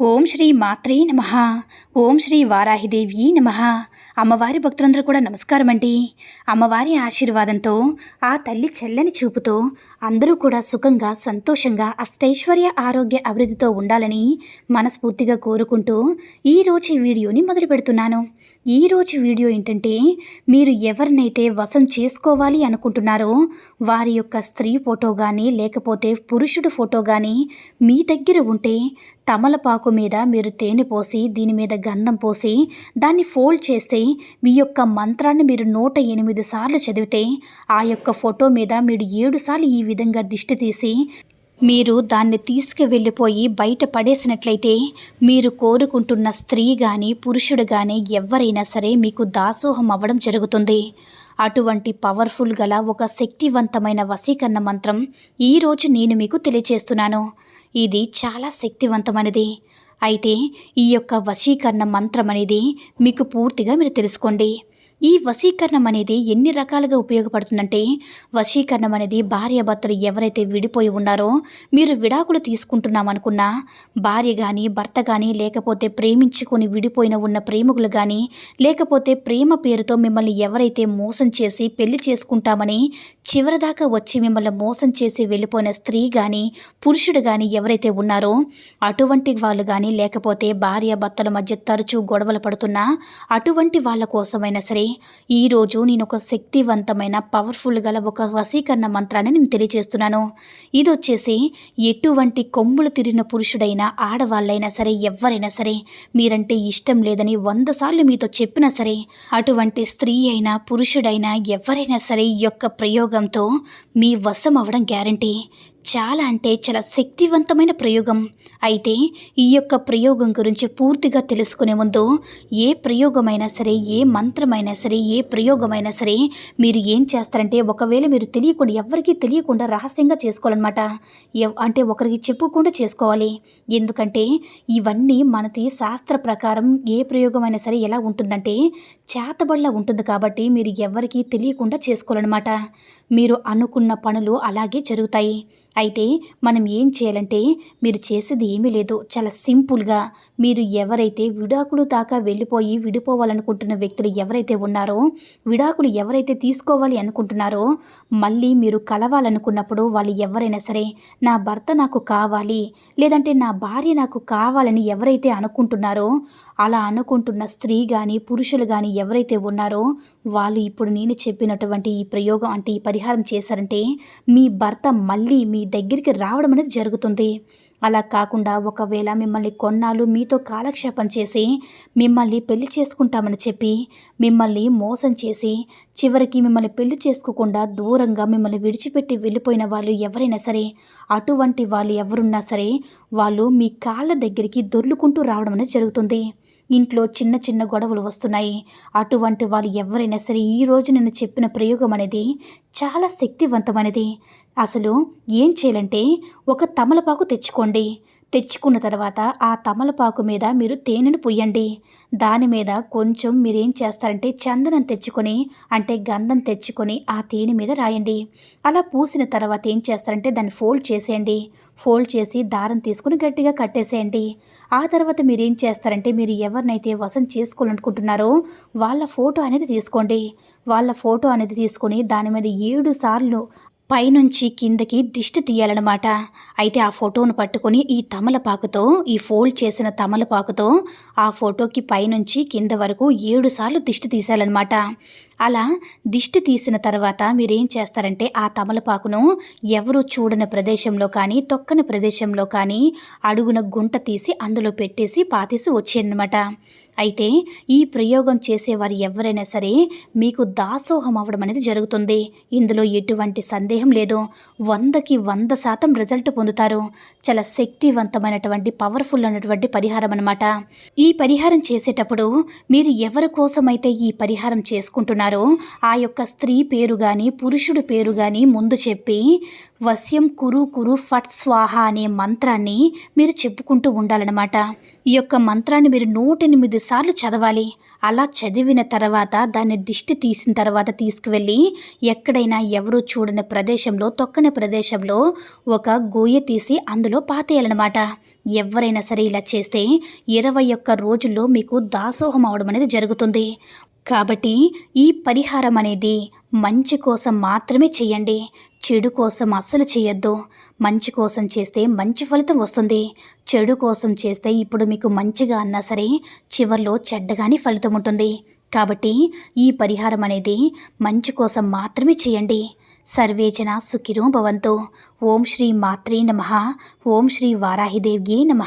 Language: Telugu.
ఓం శ్రీ మాత్రే నమ. ఓం శ్రీ వారాహిదేవి నమ. అమ్మవారి భక్తులందరూ కూడా నమస్కారం అండి అమ్మవారి ఆశీర్వాదంతో ఆ తల్లి చెల్లని చూపుతో అందరూ కూడా సుఖంగా సంతోషంగా అష్టైశ్వర్య ఆరోగ్య అభివృద్ధితో ఉండాలని మనస్ఫూర్తిగా కోరుకుంటూ ఈరోజు వీడియోని మొదలు పెడుతున్నాను. ఈరోజు వీడియో ఏంటంటే మీరు ఎవరినైతే వశం చేసుకోవాలి అనుకుంటున్నారో వారి యొక్క స్త్రీ ఫోటో కానీ లేకపోతే పురుషుడు ఫోటో కానీ మీ దగ్గర ఉంటే తమలపాకు మీద మీరు తేనె పోసి దీని మీద గంధం పోసి దాన్ని ఫోల్డ్ చేస్తే మీ యొక్క మంత్రాన్ని మీరు నూట ఎనిమిది సార్లు చదివితే ఆ యొక్క ఫోటో మీద మీరు ఏడు సార్లు ఈ విధంగా దిష్టి తీసి మీరు దాన్ని తీసుకువెళ్ళిపోయి బయట పడేసినట్లయితే మీరు కోరుకుంటున్న స్త్రీ కానీ పురుషుడు కానీ ఎవరైనా సరే మీకు దాసోహం అవ్వడం జరుగుతుంది. అటువంటి పవర్ఫుల్ గల ఒక శక్తివంతమైన వశీకరణ మంత్రం ఈరోజు నేను మీకు తెలియచేస్తున్నాను. ఇది చాలా శక్తివంతమైనది. అయితే ఈ యొక్క వశీకరణ మంత్రం అనేది మీకు పూర్తిగా మీరు తెలుసుకోండి. ఈ వశీకరణం అనేది ఎన్ని రకాలుగా ఉపయోగపడుతుందంటే వశీకరణం అనేది భార్యాభర్తలు ఎవరైతే విడిపోయి ఉన్నారో మీరు విడాకులు తీసుకుంటున్నామనుకున్నా భార్య కానీ భర్త కానీ లేకపోతే ప్రేమించుకొని విడిపోయిన ఉన్న ప్రేమికులు కానీ లేకపోతే ప్రేమ పేరుతో మిమ్మల్ని ఎవరైతే మోసం చేసి పెళ్ళి చేసుకుంటామని చివరిదాకా వచ్చి మిమ్మల్ని మోసం చేసి వెళ్ళిపోయిన స్త్రీ కానీ పురుషుడు కానీ ఎవరైతే ఉన్నారో అటువంటి వాళ్ళు కానీ లేకపోతే భార్య భర్తల మధ్య తరచూ గొడవలు పడుతున్నా అటువంటి వాళ్ళ కోసమైనా సరే ఈరోజు నేను ఒక శక్తివంతమైన పవర్ఫుల్ గల ఒక వశీకరణ మంత్రాన్ని నేను తెలియజేస్తున్నాను. ఇది వచ్చేసి ఎటువంటి కొమ్ములు తిరిగిన పురుషుడైనా ఆడవాళ్ళైనా సరే ఎవరైనా సరే మీరంటే ఇష్టం లేదని వంద సార్లు మీతో చెప్పినా సరే అటువంటి స్త్రీ అయినా పురుషుడైనా ఎవరైనా సరే ఈ యొక్క ప్రయోగంతో మీ వశం అవ్వడం గ్యారంటీ. చాలా అంటే చాలా శక్తివంతమైన ప్రయోగం. అయితే ఈ యొక్క ప్రయోగం గురించి పూర్తిగా తెలుసుకునే ముందు ఏ ప్రయోగమైనా సరే ఏ మంత్రమైనా సరే ఏ ప్రయోగమైనా సరే మీరు ఏం చేస్తారంటే ఒకవేళ మీరు తెలియకుండా ఎవరికీ తెలియకుండా రహస్యంగా చేసుకోవాలన్నమాట. ఎవ్- అంటే ఒకరికి చెప్పుకుండా చేసుకోవాలి. ఎందుకంటే ఇవన్నీ మనకి శాస్త్ర ప్రకారం ఏ ప్రయోగమైనా సరే ఎలా ఉంటుందంటే చేతబడిలా ఉంటుంది కాబట్టి మీరు ఎవరికీ తెలియకుండా చేసుకోవాలన్నమాట. మీరు అనుకున్న పనులు అలాగే జరుగుతాయి. అయితే మనం ఏం చేయాలంటే మీరు చేసేది ఏమీ లేదు. చాలా సింపుల్గా మీరు ఎవరైతే విడాకులు దాకా వెళ్ళిపోయి విడిపోవాలనుకుంటున్న వ్యక్తులు ఎవరైతే ఉన్నారో విడాకులు ఎవరైతే తీసుకోవాలి అనుకుంటున్నారో మళ్ళీ మీరు కలవాలనుకున్నప్పుడు వాళ్ళు ఎవరైనా సరే నా భర్త నాకు కావాలి లేదంటే నా భార్య నాకు కావాలని ఎవరైతే అనుకుంటున్నారో అలా అనుకుంటున్న స్త్రీ కానీ పురుషులు కానీ ఎవరైతే ఉన్నారో వాళ్ళు ఇప్పుడు నేను చెప్పినటువంటి ఈ ప్రయోగం అంటే ఈ పరిహారం చేశారంటే మీ భర్త మళ్ళీ మీ దగ్గరికి రావడం అనేది జరుగుతుంది. అలా కాకుండా ఒకవేళ మిమ్మల్ని కొన్నాళ్ళు మీతో కాలక్షేపం చేసి మిమ్మల్ని పెళ్ళి చేసుకుంటామని చెప్పి మిమ్మల్ని మోసం చేసి చివరికి మిమ్మల్ని పెళ్ళి చేసుకోకుండా దూరంగా మిమ్మల్ని విడిచిపెట్టి వెళ్ళిపోయిన వాళ్ళు ఎవరైనా సరే అటువంటి వాళ్ళు ఎవరున్నా సరే వాళ్ళు మీ కాళ్ళ దగ్గరికి దొర్లుకుంటూ రావడం అనేది జరుగుతుంది. ఇంట్లో చిన్న చిన్న గొడవలు వస్తున్నాయి. అటువంటి వాళ్ళు ఎవరైనా సరే ఈ రోజు నేను చెప్పిన ప్రయోగం అనేది చాలా శక్తివంతమైనది. అసలు ఏం చేయాలంటే ఒక తమలపాకు తెచ్చుకోండి. తెచ్చుకున్న తర్వాత ఆ తమలపాకు మీద మీరు తేనెను పుయ్యండి. దాని మీద కొంచెం మీరేం చేస్తారంటే చందనం తెచ్చుకొని అంటే గంధం తెచ్చుకొని ఆ తేనె మీద రాయండి. అలా పూసిన తర్వాత ఏం చేస్తారంటే దాన్ని ఫోల్డ్ చేసేయండి. ఫోల్డ్ చేసి దారం తీసుకుని గట్టిగా కట్టేసేయండి. ఆ తర్వాత మీరు ఏం చేస్తారంటే మీరు ఎవరినైతే వసం చేసుకోవాలనుకుంటున్నారో వాళ్ళ ఫోటో అనేది తీసుకోండి. వాళ్ళ ఫోటో అనేది తీసుకొని దాని మీద ఏడు సార్లు పైనుంచి కిందకి దిష్టి తీయాలన్నమాట. అయితే ఆ ఫోటోను పట్టుకొని ఈ తమలపాకుతో ఈ ఫోల్డ్ చేసిన తమలపాకుతో ఆ ఫోటోకి పైనుంచి కింద వరకు ఏడు సార్లు దిష్టి తీసాలన్నమాట అలా దిష్టి తీసిన తర్వాత మీరేం చేస్తారంటే ఆ తమలపాకును ఎవరు చూడని ప్రదేశంలో కానీ తొక్కని ప్రదేశంలో కానీ అడుగున గుంట తీసి అందులో పెట్టేసి పాతేసి వచ్చేయన్నమాట. అయితే ఈ ప్రయోగం చేసేవారు ఎవరైనా సరే మీకు దాసోహం అవ్వడం అనేది జరుగుతుంది. ఇందులో ఎటువంటి సందేహం లేదు వందకి వంద శాతం రిజల్ట్ పొందుతారు. చాలా శక్తివంతమైనటువంటి పవర్ఫుల్ అయినటువంటి పరిహారం అనమాట ఈ పరిహారం చేసేటప్పుడు మీరు ఎవరి కోసమైతే ఈ పరిహారం చేసుకుంటున్నారో ఆ యొక్క స్త్రీ పేరు కానీ పురుషుడు పేరు కానీ ముందు చెప్పి వశ్యం కురు కురు ఫట్ స్వాహ అనే మంత్రాన్ని మీరు చెప్పుకుంటూ ఉండాలన్నమాట. ఈ యొక్క మంత్రాన్ని మీరు నూటెనిమిది సార్లు చదవాలి. అలా చదివిన తర్వాత దాన్ని దిష్టి తీసిన తర్వాత తీసుకువెళ్ళి ఎక్కడైనా ఎవరూ చూడని ప్రదేశంలో తొక్కని ప్రదేశంలో ఒక గోయ తీసి అందులో పాతేయాలన్నమాట. ఎవరైనా సరే ఇలా చేస్తే ఇరవై ఒక్క రోజుల్లో మీకు దాసోహం అవడం అనేది జరుగుతుంది. కాబట్టి ఈ పరిహారం అనేది మంచి కోసం మాత్రమే చేయండి. చెడు కోసం అస్సలు చేయొద్దు. మంచి కోసం చేస్తే మంచి ఫలితం వస్తుంది. చెడు కోసం చేస్తే ఇప్పుడు మీకు మంచిగా అన్నా సరే చివర్లో చెడ్డగానే ఫలితం ఉంటుంది. కాబట్టి ఈ పరిహారం అనేది మంచి కోసం మాత్రమే చేయండి. సర్వేజన సుఖినో భవంతు. ఓం శ్రీ మాత్రే నమ. ఓం శ్రీ వారాహిదేవ్యే నమ.